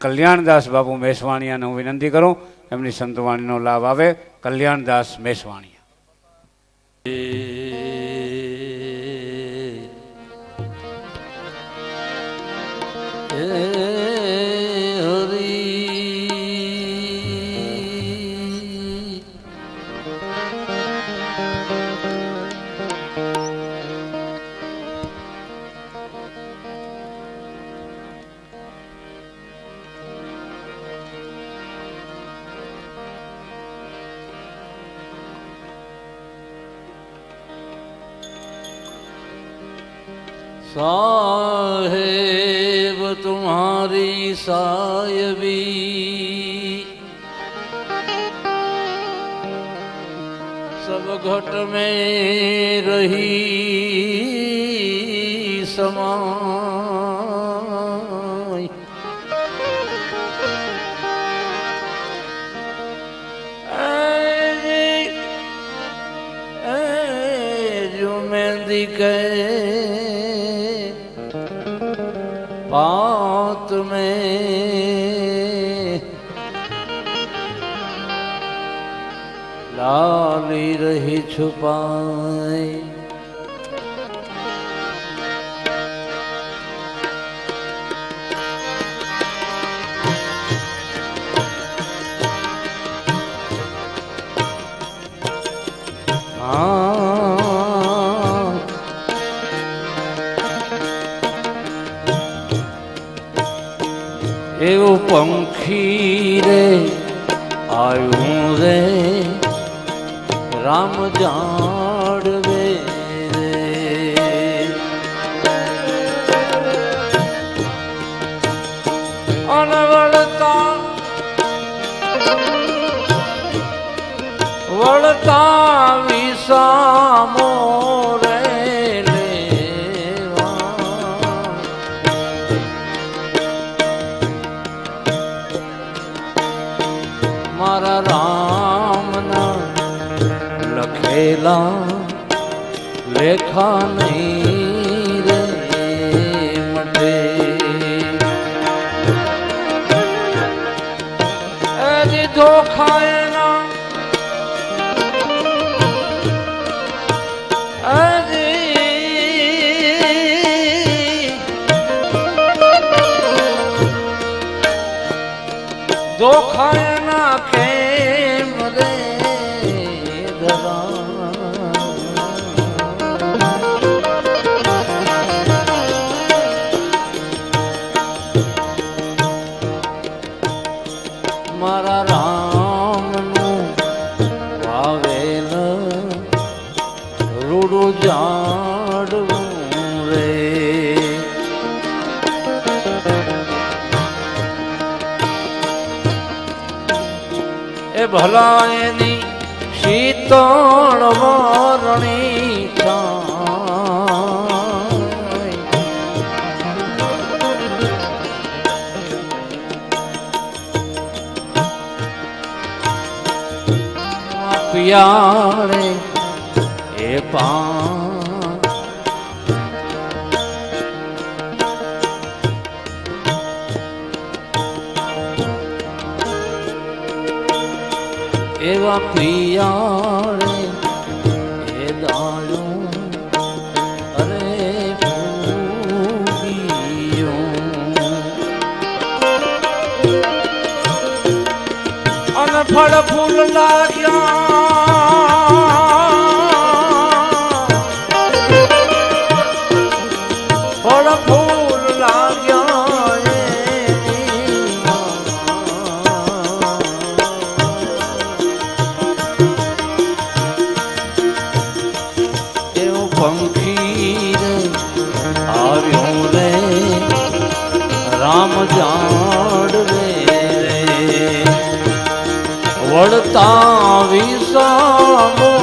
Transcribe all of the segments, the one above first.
કલ્યાણદાસ બાપુ મેસવાણીયાને હું વિનંતી કરું એમની સંતવાણીનો લાભ આવે. કલ્યાણદાસ મેસવાણીયા. सब घट में रही समाई લાલી રહી છુપાય એવું પંખી રે આવ્યું રામ જાણવે. અનવળતા વળતા વિસામો. લખેલા લેખા નહીં રે મટે દો ધોખાયના એ પાન એવા પિયાળે એ. અને ફળ ફૂલ લાગ્યા રામ જાડ રે વળતા વિસામો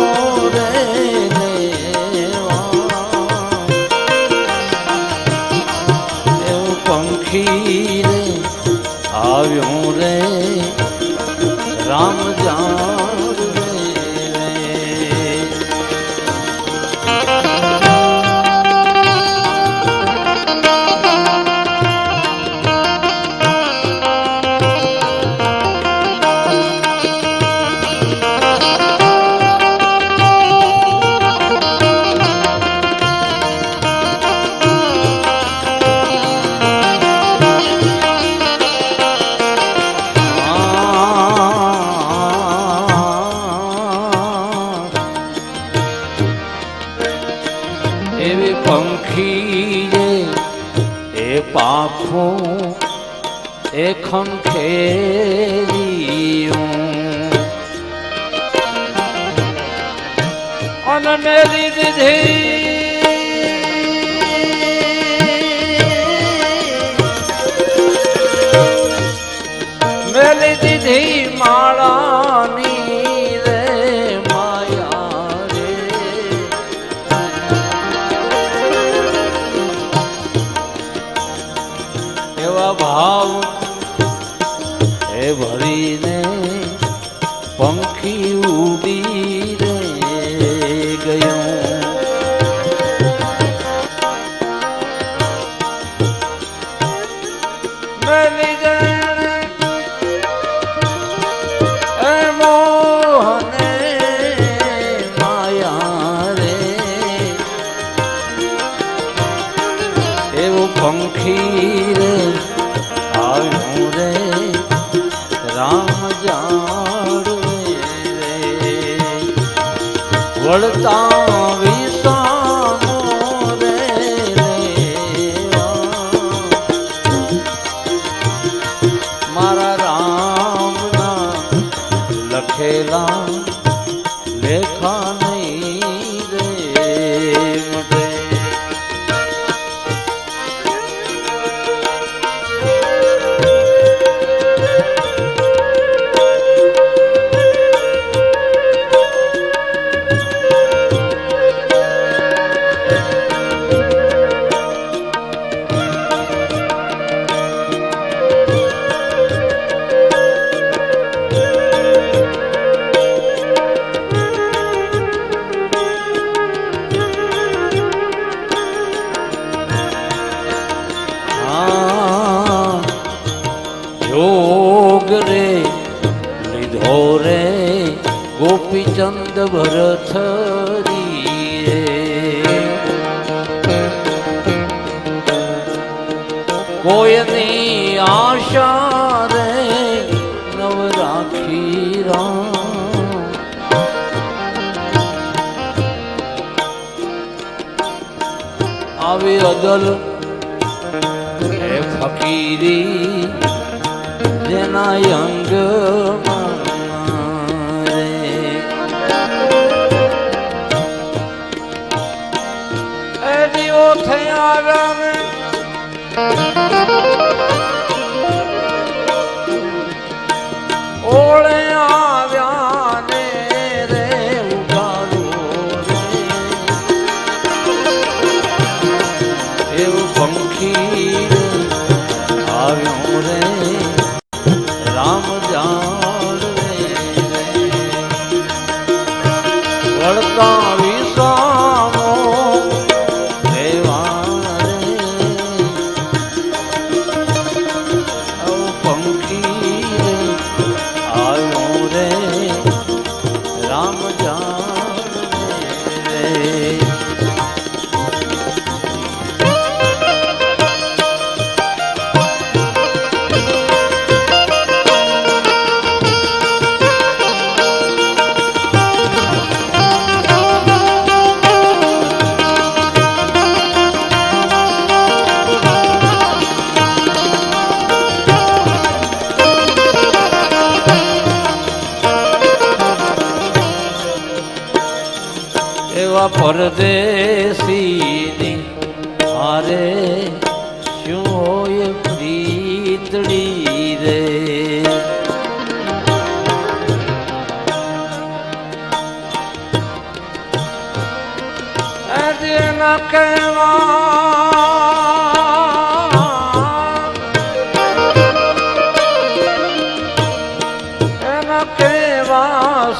এখন અન મેરી દીધી મેલી દીધી માળા ભરીને પંખી ઉડી રામ જાડ વળતા ગોપીચંદ ભરથરી રે કોયની આશા રે નવરાખી રામ આવી અદલ હે ફકીરી જેના અંગ કાવી સા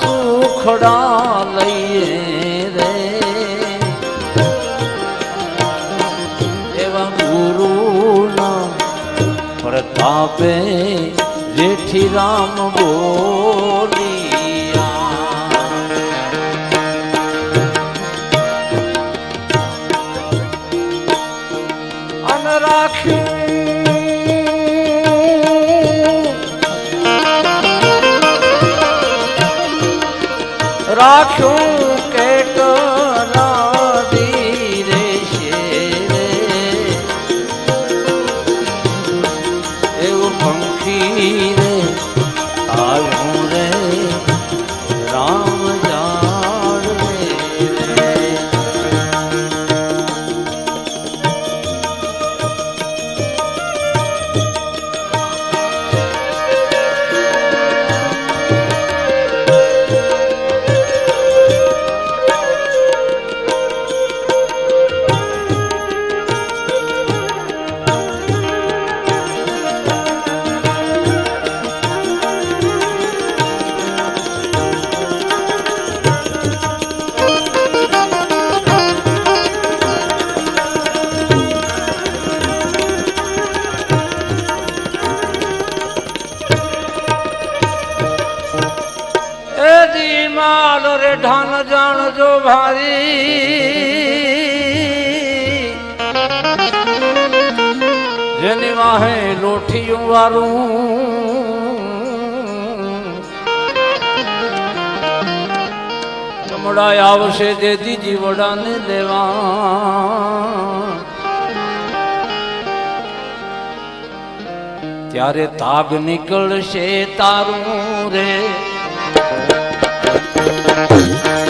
સુખડા લઈએ રે? એવા ગુરુના પ્રતાપે જેઠી રામ બોલ રાખ્યું રાખ્યું ઢાન જાણજો ભારી જેની વાહે લોઠિયું વારું ચમડાય આવશે જે દીજી વડાને લેવા ત્યારે તાગ નીકળશે તારું રે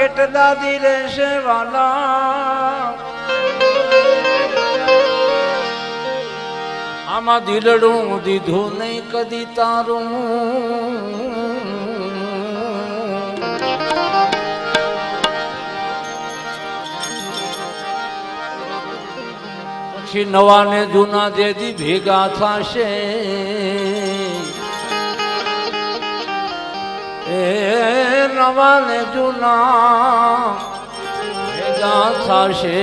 કેટલા દી રહેશે વાલા આમાં દિલડું દીધું નહીં કદી તારું પછી નવા ને જૂના દેદી ભેગા થશે એ નવા ને જૂના ભેગા થશે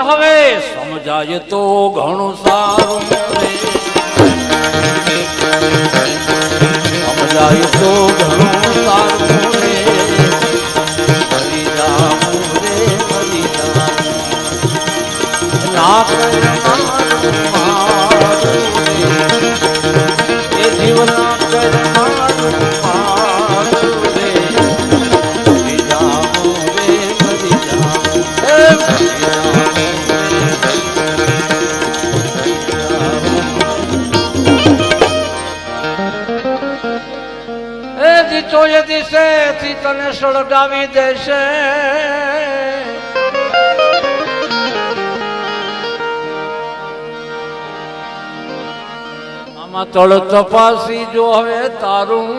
હવે સમજાય તો ઘણું સારું સમજાય તો ઘણું સારું રે દીચો એ દિશે તને સળગાવી દેશે આમાં તળ તપાસી જો હવે તારું.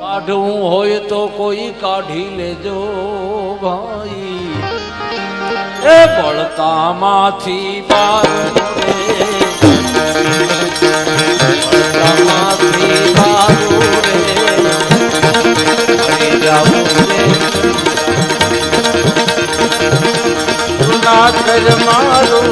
કાઢવું હોય તો કોઈ કાઢી લેજો ભાઈ. એ બળતા માંથી બારું રે ના કર મારું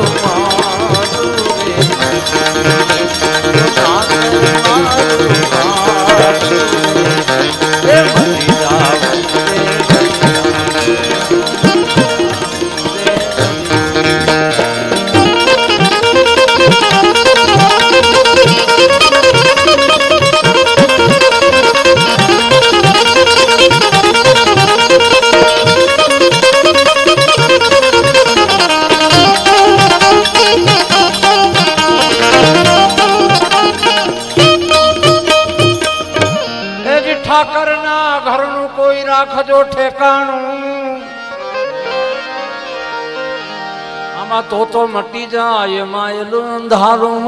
તો તો મટી જાય માયલું અંધારું.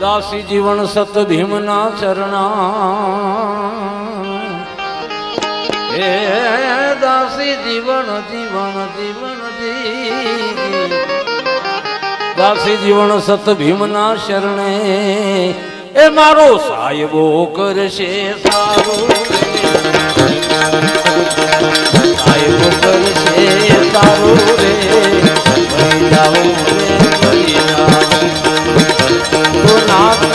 દાસી જીવન સત ભીમના ચરણા. હે દાસી જીવન જીવન જીવન દાસી જીવન સત ભીમના શરણે. એ મારો સાહેબો કરશે સારું. સાહેબો